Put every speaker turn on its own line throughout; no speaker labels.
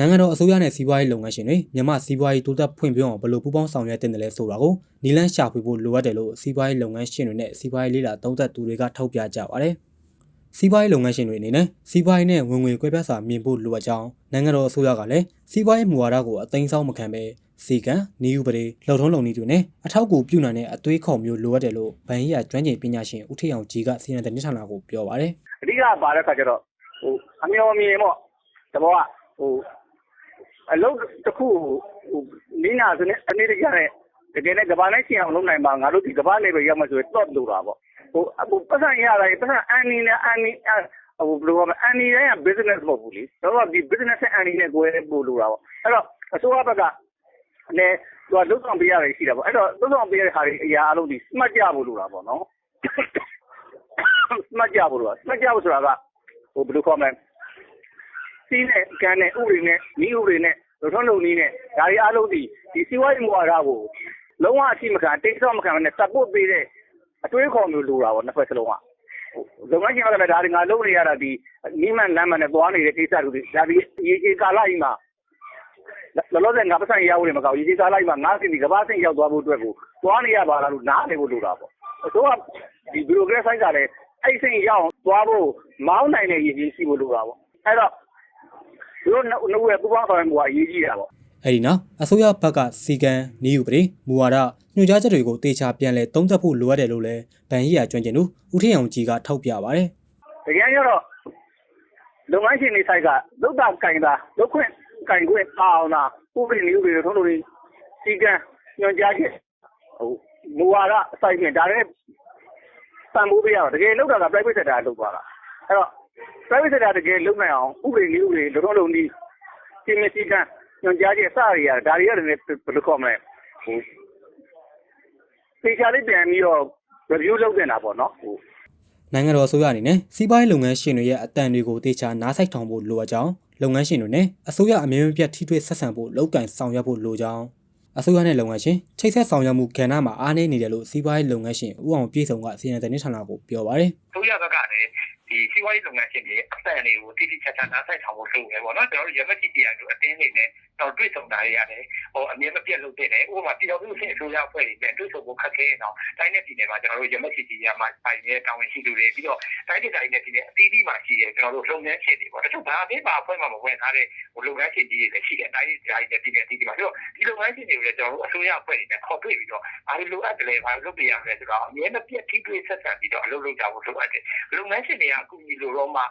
နိုင်ငံတော်အစိုးရနဲ့စီးပွားရေးလုပ်ငန်းရှင်တွေမြန်မာစီးပွားရေးတိုးတက်ဖွံ့ဖြိုးအောင်ဘယ်လိုပူးပေါင်းဆောင်ရွက်တင်တယ်လဲဆိုတာကိုနီလန်းရှာဖွေဖို့လိုအပ်တယ်လို့စီးပွားရေးလုပ်ငန်းရှင်တွေနဲ့စီးပွားရေးလေ့လာသုံးသပ်သူတွေကထောက်ပြကြပါတယ်။စီးပွားရေးလုပ်ငန်းရှင်တွေအနေနဲ့စီးပွားရေးနဲ့ဝင်ငွေကွဲပြားစွာမြင်ဖို့လိုအပ်ကြောင်းနိုင်ငံတော်အစိုးရကလည်းစီးပွားရေးမူဝါဒကိုအသိမ်းဆောင်မခံဘဲစီကံနေဥပဒေလှုပ်ထုံးလုံနည်းတွေနဲ့အထောက်အကူပြုနိုင်တဲ့အသွေးခေါ်မျိုးလိုအပ်တယ်လို့ဗန်ရီယာကျွမ်းကျင်ပညာရှင်ဦးထေအောင်ကြီးကစီရင်တဲ့ညဌာနကိုပြောပါတယ်။
အဓိကပါတဲ့ခါကျတော့ဟိုအမျော်မြင်ပေါ့တဘောကဟို အလုပ်တစ်ခုဟိုနီးနာစနစ်အနည်းတကျနဲ့တကယ်နဲ့ကဘာနဲ့ရှင်းအောင်လုပ်နိုင်ပါငါတို့ဒီကဘာ level ရောက်မှဆိုရင်တော့လို့တာပေါ့ဟိုအခုပတ်စံရတာပတ်စံအန်နီနဲ့အန်နီဟိုဘယ်လိုပြောမလဲအန်နီတိုင်းက business မဟုတ်ဘူးလေတော့ဒီ business နဲ့အန်နီနဲ့ကိုယ်ပို့လို့တာပေါ့အဲ့တော့အစိုးရဘက်ကလည်းသူကလုံဆောင်ပေးရတယ်ရှိတာပေါ့အဲ့တော့လုံဆောင်ပေးရတဲ့ခါတွေအရာအလုံးဒီ smart ကြဖို့လို့တာပေါ့နော် smart ကြဖို့လို့ smart ကြဖို့ဆိုတာကဟိုဘယ်လိုခေါ်မလဲ စီးနဲ့ကန်နဲ့ဥပဒေနဲ့ဤဥပဒေနဲ့လုံထုံးလုံနည်းနဲ့ဒါတွေအားလုံးဒီဒီစီးပွားရေးမူဝါဒကိုလုံးဝအရှိမခံတိတ်ဆော့မခံနဲ့ support ပေးတဲ့အတွေးခေါ်မျိုးလိုတာပေါ့နှစ်ဖက်စလုံးကလုပ်ငန်းရှင်ကလည်းဒါတွေငါလုပ်နေရတာဒီနိမန်လမ်းမနဲ့သွားနေတဲ့ကိစ္စတွေဒါဒီရေကြီးကာလကြီးမှာလောလောဆယ်ငါပတ်စံရဖို့နေမကောက်ရေကြီးကာလကြီးမှာငါးစင်ဒီကဘာစင်ရောက်သွားဖို့အတွက်ကိုသွားနေရပါလားလို့နားနေဖို့လိုတာပေါ့အစိုးရဒီဘီရိုကရက်ဆိုင်ကလည်းအဲ့စင်ရောက်သွားဖို့မောင်းနိုင်တဲ့ရည်ကြီးရှိဖို့လိုတာပေါ့အဲ့တော့ သူတို့နှုတ်ရဲ့ပူပေါင်းဆောင်မှုကအရေးကြီးတာပေါ့
အဲ့ဒီနောက်အစိုးရဘက်ကစီကံနေဥပဒေမူဝါဒညွှန်ကြားချက်တွေကိုတေချာပြန်လဲသုံးသပ်ဖို့လိုအပ်တယ်လို့လည်းဗန်ရီယာကျွမ်းကျင်သူဦးထင်းအောင်ကြီးကထောက်ပြပါတယ်
တကယ်ကျတော့လုပ်ငန်းရှင်တွေဆိုင်ကလုတ်တာကင်တာလုတ်ခွင့်ကင်ခွင့်အောင်တာဥပဒေနည်းဥပဒေထုံးလို့စီကံညွှန်ကြားချက်ဟိုမူဝါဒအစိုက်ဖြင့်ဒါလည်းစံမိုးပေးရတော့တကယ်လုတ်တာက private sector ကလုတ်သွားတာအဲ့တော့ private sector တကယ်လုတ်နိုင်အောင်ဥပဒေနည်းဥပဒေလုံထုံးလုံနည်းစီမံစည်းကမ်းညွှန်ကြားချက်အစတွေရဒါတွေကလည်းဘယ်လိုခေါ်မလဲဟိုသေချာလေးပြန်ပြီးတော့ review လုပ်တင်တာပေါ့နော်ဟို
နိုင်ငံတော်အစိုးရအနေနဲ့စီးပွားရေးလုပ်ငန်းရှင်တွေရဲ့အတန်တွေကိုတေချာနားဆိုင်ထောင်ဖို့လိုအပ်ကြောင်းလုပ်ငန်းရှင်တွေနဲ့အစိုးရအမြဲမပြတ်ထိတွေ့ဆက်ဆံဖို့လောက်ကင်ဆောင်ရွက်ဖို့လိုကြောင်းအစိုးရနဲ့လုပ်ငန်းရှင်ချိတ်ဆက်ဆောင်ရွက်မှုကဏ္ဍမှာအားနည်းနေတယ်လို့စီးပွားရေးလုပ်ငန်းရှင်ဦးအောင်ပြေဆုံးကစီရင်တဲ့နေ့ဌာနကိုပြောပါတယ်
ဆိုရဘက်ကလည်း ဒီစီးပွားရေးလုပ်ငန်းရှင်တွေအသက်တွေကိုတိတိကျကျနားဆိုင်ဆောင်ဖို့လုပ်နေပေါ့နော်ကျွန်တော်တို့ရမက်ချီတီရတို့အတင်းနေနဲ့ တော့တွေ့ဆုံတာတွေရတယ်ဟိုအမြဲမပြတ်လုပ်တဲ့ဥပမာပြည်တော်စုဆင်အစိုးရအဖွဲ့တွေနဲ့တွေ့ဆုံဖို့ခက်ခဲရင်တော့တိုင်းနဲ့ပြည်နယ်မှာကျွန်တော်တို့ရမက်ချီတီရမှာပိုင်နေတဲ့တာဝန်ရှိသူတွေပြီးတော့တိုင်းဒေသကြီးနဲ့ပြည်နယ်အသီးသီးမှာရှိတဲ့ကျွန်တော်တို့လုပ်ငန်းရှင်တွေပေါ့တချို့ဘာအသေးပါအဖွဲ့မှမဝင်ထားတဲ့ဟိုလုပ်ငန်းရှင်ကြီးတွေလည်းရှိတယ်တိုင်းဒေသကြီးနဲ့ပြည်နယ်အသီးသီးမှာပြီးတော့ဒီလုပ်ငန်းရှင်တွေကိုလည်းကျွန်တော်တို့အစိုးရအဖွဲ့တွေနဲ့ခေါ်တွေ့ပြီးတော့ဘာလို့လိုအပ်တယ်လဲဘာလို့လုပ်ပြရမလဲဆိုတော့အမြဲမပြတ်ထိတွေ့ဆက်ဆံပြီးတော့အလုပ်လုပ်ကြဖို့လိုအပ်တယ်လုပ်ငန်းရှင်တွေကအကူအညီလိုတော့မှ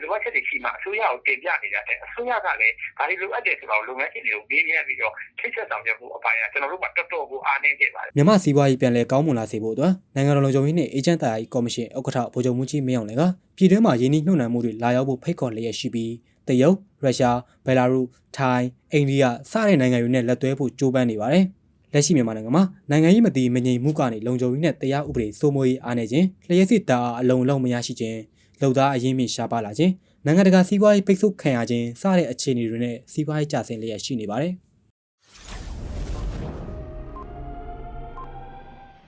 လိုအပ်ချက်တွေရှိမှအစိုးရကိုတင်ပြနေကြတယ်အစိုးရကလည်းဘာလို့လိုအပ်တယ်ဆိုတော့လုပ်ငန်းရှင်တွေကိုမေးမြန်းပြီးတော့ထိတ်ဆက်ဆောင်ရွက်ဖို့အပိုင်းကကျွန်တော်တို့ကတော်တော်ကိုအားနည်းခဲ့ပါတယ်
မြန်မာစီးပွားရေးပြန်လည်ကောင်းမွန်လာစေဖို့အတွက်နိုင်ငံတော်လုံခြုံရေးနှင့်အေဂျင့်တရားရေးကော်မရှင်ဥက္ကဋ္ဌဗိုလ်ချုပ်မှုကြီးမင်းအောင်လည်းကပြည်တွင်းမှာရင်းနှီးမြှုပ်နှံမှုတွေလာရောက်ဖို့ဖိတ်ခေါ်လျက်ရှိပြီးတရုတ်ရုရှားဘယ်လာရုထိုင်းအိန္ဒိယစတဲ့နိုင်ငံတွေနဲ့လက်တွဲဖို့ကြိုးပမ်းနေပါတယ်လက်ရှိမြန်မာနိုင်ငံမှာနိုင်ငံရေးမတည်မငြိမ်မှုကနေလုံခြုံရေးနဲ့တရားဥပဒေစိုးမိုးရေးအားနည်းခြင်းလျှက်စစ်တာအလုံးလုံးမရရှိခြင်း လုံသားအရင်မြင့်ရှားပါလာခြင်းနိုင်ငံတကာစီးပွားရေးပိတ်ဆို့ခံရခြင်းစတဲ့အခြေအနေတွေနဲ့စီးပွားရေးကျဆင်းလျက်ရှိနေပါတယ်